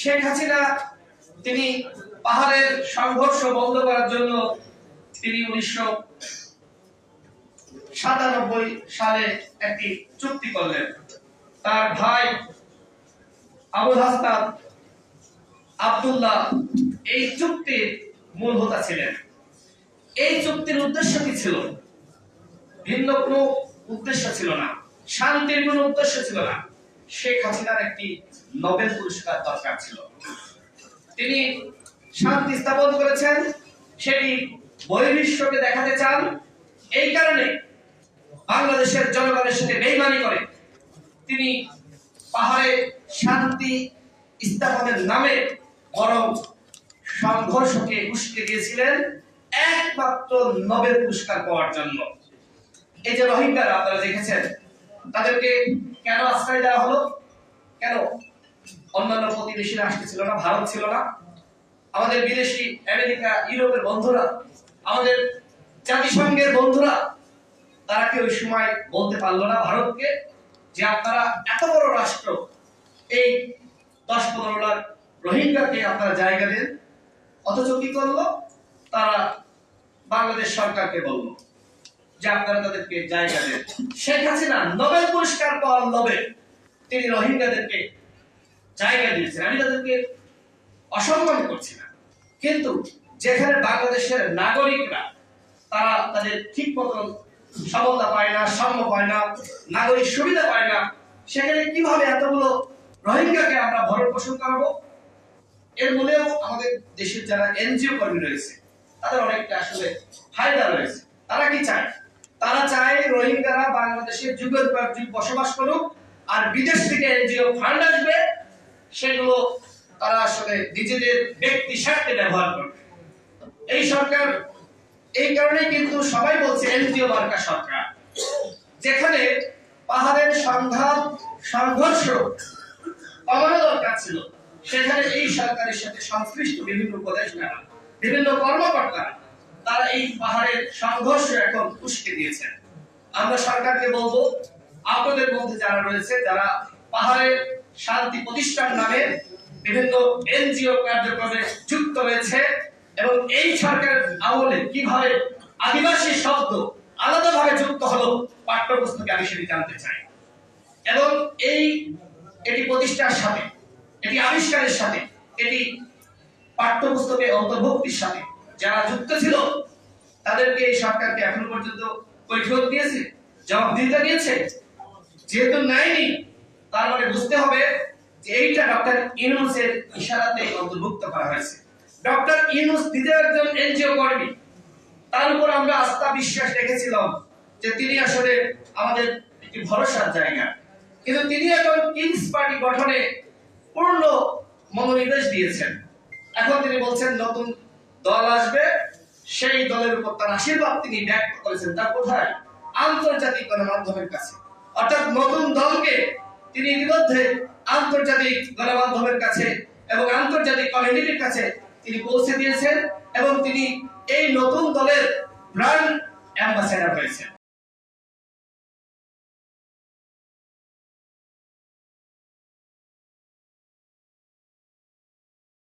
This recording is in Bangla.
শেখ হাসিনা তিনি পাহাড়ের সংঘর্ষ বন্ধ করার জন্য তিনি উনিশশো সাতানব্বই সালে একটি চুক্তি করলেন। তার ভাই আবুল হাসনাত আব্দুল্লাহ এই চুক্তির মূল হোতা ছিলেন। এই চুক্তির উদ্দেশ্য কি ছিল? ভিন্ন কোনো উদ্দেশ্য ছিল না, শান্তির কোনো উদ্দেশ্য ছিল না। শেখ হাসিনার একটি নোবেল পুরস্কার দরকার ছিল। তিনি শান্তি স্থাপন করেছেন, সেটি বহির্বিশ্বকে দেখাতে চান। এই কারণে বাংলাদেশের জনগণের সাথে বেইমানি করে তিনি পাহাড়ে শান্তি স্থাপনের নামে বরং সংঘর্ষকে উস্কে দিয়েছিলেন। একমাত্র নোবেল পুরস্কার পাওয়ার জন্য। এই যে রোহিঙ্গারা আপনারা দেখেছেন, তাদেরকে কেন আশ্রয় দেওয়া হলো? কেন অন্যান্য প্রতিবেশীরা আসতেছিল না, ভারত ছিল না। আমাদের বিদেশি আমেরিকা, ইউরোপের বন্ধুরা, আমাদের জাতিসংঘের বন্ধুরা, তারা কি ওই সময় বলতে পারল না ভারতকে যে আপনারা এত বড় রাষ্ট্র, এই দশ পনেরো লাখ রোহিঙ্গাকে আপনারা জায়গা দেন। অথচ কি করল? তারা বাংলাদেশ সরকারকে বলল যে আপনারা তাদেরকে জায়গা দেন। শেখ হাসিনা নোবেল পুরস্কার পাওয়ার লোভে তিনি রোহিঙ্গাদেরকে জায়গা দিয়েছেন। আমি তাদেরকে অসম্মান করছি না। কিন্তু যেখানে বাংলাদেশের নাগরিকরা, তারা তাদের ঠিক মতন সফলতা পায় না, সাম্য পায় না, নাগরিক সুবিধা পায় না, সেখানে কীভাবে এতগুলো রোহিঙ্গাকে আমরা ভরণ পোষণ করাবো? এর মূলেও আমাদের দেশের যারা এনজিও কর্মী রয়েছে, তাদের অনেকটা আসলে ফায়দা রয়েছে। তারা কি চায়? তারা চায় রোহিঙ্গারা বাংলাদেশে যুগের পর যুগ বসবাস করুক, আর বিদেশ থেকে এনজিও ফান্ড আসবে সেগুলো তারা আসলে নিজেদের ব্যক্তি স্বার্থে ব্যবহার করবে। এই সরকার, এই কারণে কিন্তু সবাই বলছে এনজিও মার্কা সরকার। যেখানে পাহাড়ের সংঘাত সংঘর্ষ কমানো দরকার ছিল, সেখানে এই সরকারের সাথে সংশ্লিষ্ট বিভিন্ন উপদেষ্টারা, বিভিন্ন কর্মকর্তারা, তারা এই পাহাড়ের সংঘর্ষ এখন উস্কে দিয়েছেন। আমরা সরকারকে বলব, আপনাদের মধ্যে যারা রয়েছে, যারা পাহাড়ের শান্তি প্রতিষ্ঠান নামে বিভিন্ন এনজিও কার্যক্রমে যুক্ত রয়েছে এবং এই সরকারের আমলে কীভাবে আদিবাসী শব্দ আলাদাভাবে যুক্ত হলো পাঠ্যপুস্তকে আমি সেটি জানতে চাই। এবং এই এটি প্রতিষ্ঠার সাথে, এটি আবিষ্কারের সাথে, এটি পাঠ্যপুস্তকে অন্তর্ভুক্তির সাথে যারা যুক্ত ছিল, তাদেরকে এই সরকারকে এখনও পর্যন্ত কৈফিয়ত দিয়েছে জবাবদিহিতা দিয়েছে, যেহেতু নেয়নি তার মানে বুঝতে হবে যে এইটা ডক্টর ইউনুসের ইশারাতে অন্তর্ভুক্ত করা হয়েছে। ডক্টর ইউনুস নিজে একজন এনজিও কর্মী। তার উপর আমরা আস্থা বিশ্বাস রেখেছিলাম যে তিনি আসলে আমাদের একটি ভরসার জায়গা। কিন্তু তিনি এখন কিংস পার্টি গঠনে পূর্ণ মনোনিবেশ দিয়েছেন। এখন তিনি বলছেন, নতুন দল আসবে, সেই দলের উপর তার আশীর্বাদ তিনি ব্যক্ত করেছেন তার কোথায় আন্তর্জাতিক গণমাধ্যমের কাছে। অর্থাৎ নতুন দলকে তিনি ইতিমধ্যে আন্তর্জাতিক গণমাধ্যমের কাছে এবং আন্তর্জাতিক কমিউনিটির কাছে তিনি পৌঁছে দিয়েছেন এবং তিনি এই নতুন দলের ব্র্যান্ড অ্যাম্বাসেডার হয়েছেন।